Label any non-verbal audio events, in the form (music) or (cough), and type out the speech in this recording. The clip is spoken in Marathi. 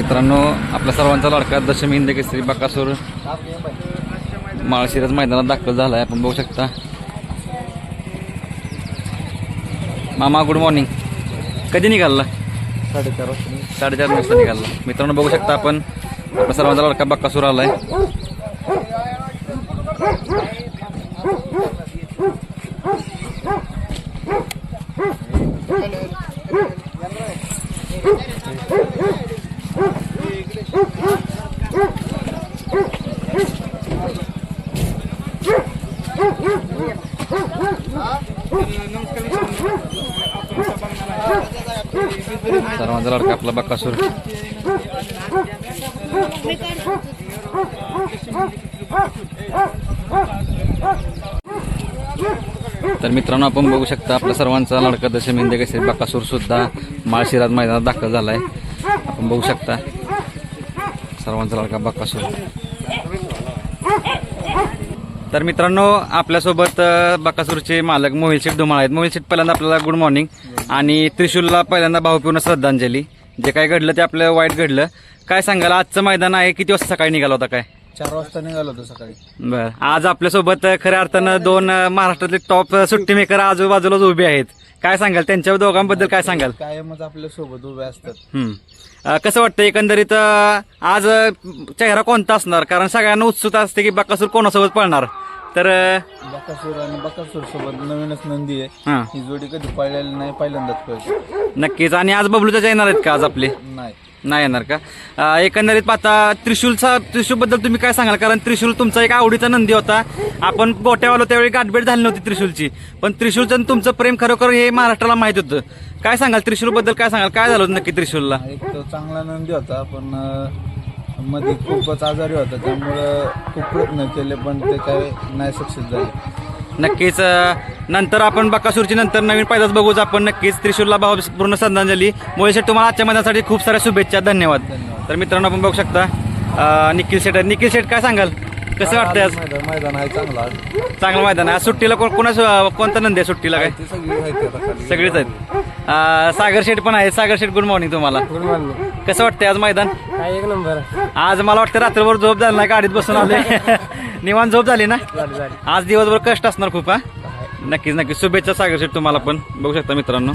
मित्रांनो आपल्या सर्वांचा लाडका दशमी हिंद केसरी बकासूर माळशिरस मैदानात दाखल झाला आहे आपण बघू शकता. मामा गुड मॉर्निंग कधी निघाला? साडेचार वाजता. साडेचार वाजता निघाला. मित्रांनो बघू शकता आपण. आपल्या सर्वांचा लाडका बक्कासूर आलाय सर्वांचा लाडका आपला बक्कासूर तर मित्रांनो आपण बघू शकता आपल्या सर्वांचा लाडका दशमी हिंद बक्कासूर सुद्धा माळशिराज मैदानात दाखल झालाय. आपण बघू शकता. सर्वांचा लाडका बक्कासूर तर मित्रांनो आपल्यासोबत अ, बकासूरचे मालक मोहिल शेठ धुमाळ आहेत. मोहिल शेठ पहिल्यांदा आपल्याला गुड मॉर्निंग आणि त्रिशूलला पहिल्यांदा भावपूर्ण श्रद्धांजली. जे काय घडलं ते आपलं वाईट घडलं. काय सांगाल? आजचं मैदान आहे. किती वाजता सकाळी निघाला होता काय? चार वाजता निघालो होतो सकाळी. बर. आज आपल्यासोबत खऱ्या अर्थानं दोन अ, महाराष्ट्रातले टॉप सुट्टी मेकर आजूबाजूलाच उभे आहेत. काय सांगाल? त्यांच्या दोघांबद्दल काय सांगाल? कायमच आपल्यासोबत उभे असतात. हम्म. अ, कसं वाटतं एकंदरीत अ, आज अ, चेहरा कोणता असणार? कारण सगळ्यांना उत्सुकता असते की बकासूर कोणासोबत पळणार? तर अ, बकासूर आणि बकासूर सोबत नवीनच नंदी आहे. हा. ही जोडी कधी पळलेली नाही पहिल्यांदाच पळते. नक्कीच. आणि आज बबलूच्या येणार आहेत का आज आपले? नाही. नाही येणार का? अ, एकंदरीत पाहता त्रिशूलचा त्रिशूलबद्दल तुम्ही काय सांगाल? कारण त्रिशूल तुमचा एक आवडीचा नंदी होता. आपण गोट्यावालो त्यावेळी गाठभेट झाली नव्हती त्रिशूलची. पण त्रिशूलचं आणि तुमचं प्रेम खरोखर हे महाराष्ट्राला माहीत होतं. काय सांगाल? त्रिशूलबद्दल काय सांगाल? काय झालं होतं नक्की त्रिशूलला? एक तो चांगला नंदी होता पण अं, मध्ये खूपच आजारी होता. त्यामुळं खूप प्रयत्न केले पण ते काय नाही सक्सेस झाले. नक्कीच नंतर आपण बकासूरची नंतर नवीन पैदास बघूच आपण. नक्कीच त्रिशूलला भाव पूर्ण श्रद्धांजली मुळे तुम्हाला आजच्या मैदानासाठी खूप साऱ्या शुभेच्छा धन्यवाद. तर मित्रांनो आपण बघू शकता निखिल शेट आहे. निखिल शेट काय सांगाल? कसं वाटतंय आज? मैदान आहे चांगला चांगलं मैदान आहे. आज सुट्टीला कोण कोणा कोणता नंदी आहे सुट्टीला काय? सगळेच आहेत. सागर शेठ पण आहे. सागर शेठ गुड मॉर्निंग तुम्हाला. गुड मॉर्निंग कसं वाटतंय आज मैदान? एक नंबर आज मला वाटतं रात्रभर झोप झाली नाही गाडीत बसून आले (laughs) निवांत झोप झाली ना? झाली झाली. आज दिवसभर कष्ट असणार खूप हा? नक्कीच नक्कीच. शुभेच्छा सागर शेठ तुम्हाला पण. बघू शकता मित्रांनो.